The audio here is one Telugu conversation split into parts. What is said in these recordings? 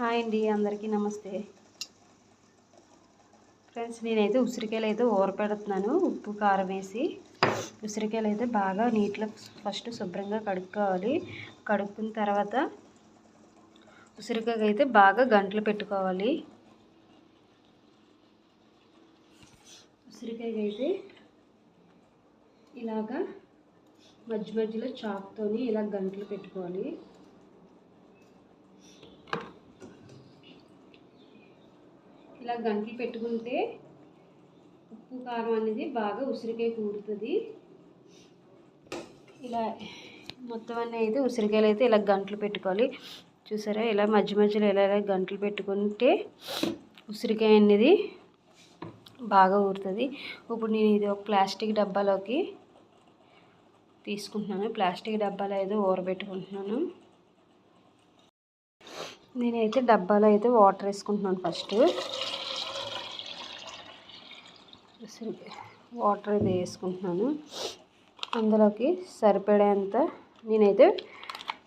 హాయ్ అండి అందరికీ నమస్తే. ఫ్రెండ్స్ నేనైతే ఉసిరికాయలు అయితే ఊరపెడుతున్నాను ఉప్పు కారం వేసి ఉసిరికాయలు అయితే బాగా నీటిలో ఫస్ట్ శుభ్రంగా కడుక్కోవాలి. కడుక్కున్న తర్వాత ఉసిరికాయ అయితే బాగా గంటలు పెట్టుకోవాలి. ఉసిరికాయ అయితే ఇలాగా మధ్య మధ్యలో చాక్తోని ఇలా గంటలు పెట్టుకోవాలి. ఇలా గంటలు పెట్టుకుంటే ఉప్పు కారం అనేది బాగా ఉసిరికాయ కూడుతుంది ఇలా మొత్తం అన్నీ అయితే ఉసిరికాయలు అయితే ఇలా గంటలు పెట్టుకోవాలి. చూసారా? ఇలా మధ్య మధ్యలో ఇలా ఇలా గంటలు పెట్టుకుంటే ఉసిరికాయ అనేది బాగా ఊరుతుంది. ఇప్పుడు నేను ఇది ఒక ప్లాస్టిక్ డబ్బాలోకి తీసుకుంటున్నాను. ప్లాస్టిక్ డబ్బాలో అయితే ఊరబెట్టుకుంటున్నాను. నేనైతే డబ్బాలో అయితే వాటర్ వేసుకుంటున్నాను ఫస్ట్. వాటర్ అయితే వేసుకుంటున్నాను. అందులోకి సరిపడేంత నేనైతే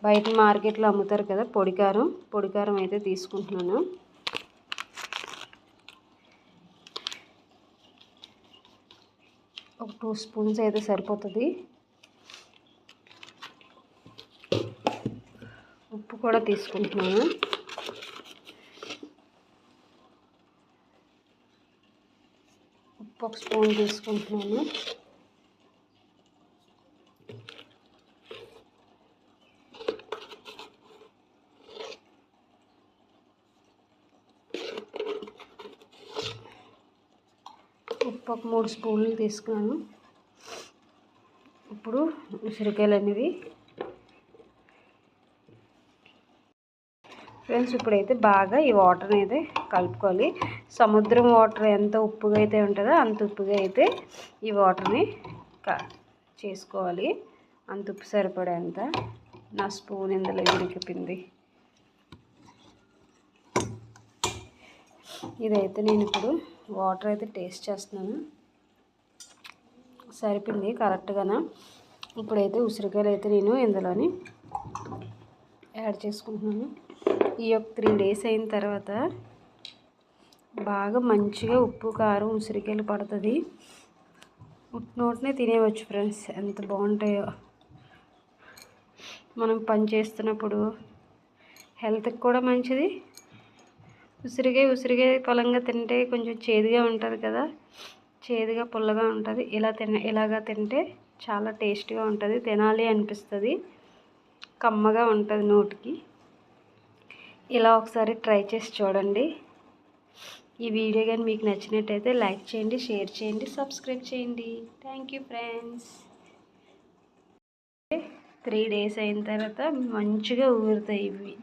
బయట మార్కెట్లో అమ్ముతారు కదా పొడికారం పొడికారం అయితే తీసుకుంటున్నాను. ఒక టూ స్పూన్స్ అయితే సరిపోతుంది. ఉప్పు కూడా తీసుకుంటున్నాను ఉప్పు ఒక స్పూన్ తీసుకుంటున్నాను ఉప్పు ఒక మూడు స్పూన్లు తీసుకున్నాను. ఇప్పుడు ఉసిరికాయలు అనేవి ఫ్రెండ్స్ ఇప్పుడైతే బాగా ఈ వాటర్ అయితే కలుపుకోవాలి. సముద్రం వాటర్ ఎంత ఉప్పుగా అయితే ఉంటుందో అంత ఉప్పుగా అయితే ఈ వాటర్ని చేసుకోవాలి. అంత ఉప్పు సరిపడేంత. నా స్పూన్ ఇందులో ఇరికిపోయింది ఇదైతే నేను ఇప్పుడు వాటర్ అయితే టేస్ట్ చేస్తున్నాను. సరిపోయింది కరెక్ట్గానే? ఇప్పుడైతే ఉసిరికాయలు అయితే నేను ఇందులోని యాడ్ చేసుకుంటున్నాను. ఈ యొక్క త్రీ డేస్ అయిన తర్వాత బాగా మంచిగా ఉప్పు కారం ఉసిరికాయలు పడుతుంది. నోటినే తినేవచ్చు ఫ్రెండ్స్ ఎంత బాగుంటాయో. మనం పని చేస్తున్నప్పుడు హెల్త్కి కూడా మంచిది. ఉసిరికాయ ఉసిరికాయ పొలంగా తింటే కొంచెం చేదుగా ఉంటుంది కదా. చేదుగా పుల్లగా ఉంటుంది. ఇలా తిన ఇలాగా తింటే చాలా టేస్టీగా ఉంటుంది. తినాలి అనిపిస్తుంది. కమ్మగా ఉంటుంది నోటికి. ఇలా ఒకసారి ట్రై చేసి చూడండి. ఈ వీడియో కానీ మీకు నచ్చినట్టయితే లైక్ చేయండి షేర్ చేయండి సబ్స్క్రైబ్ చేయండి. Thank you friends three days అయిన తర్వాత మంచిగా ఊరుతాయి ఇవి.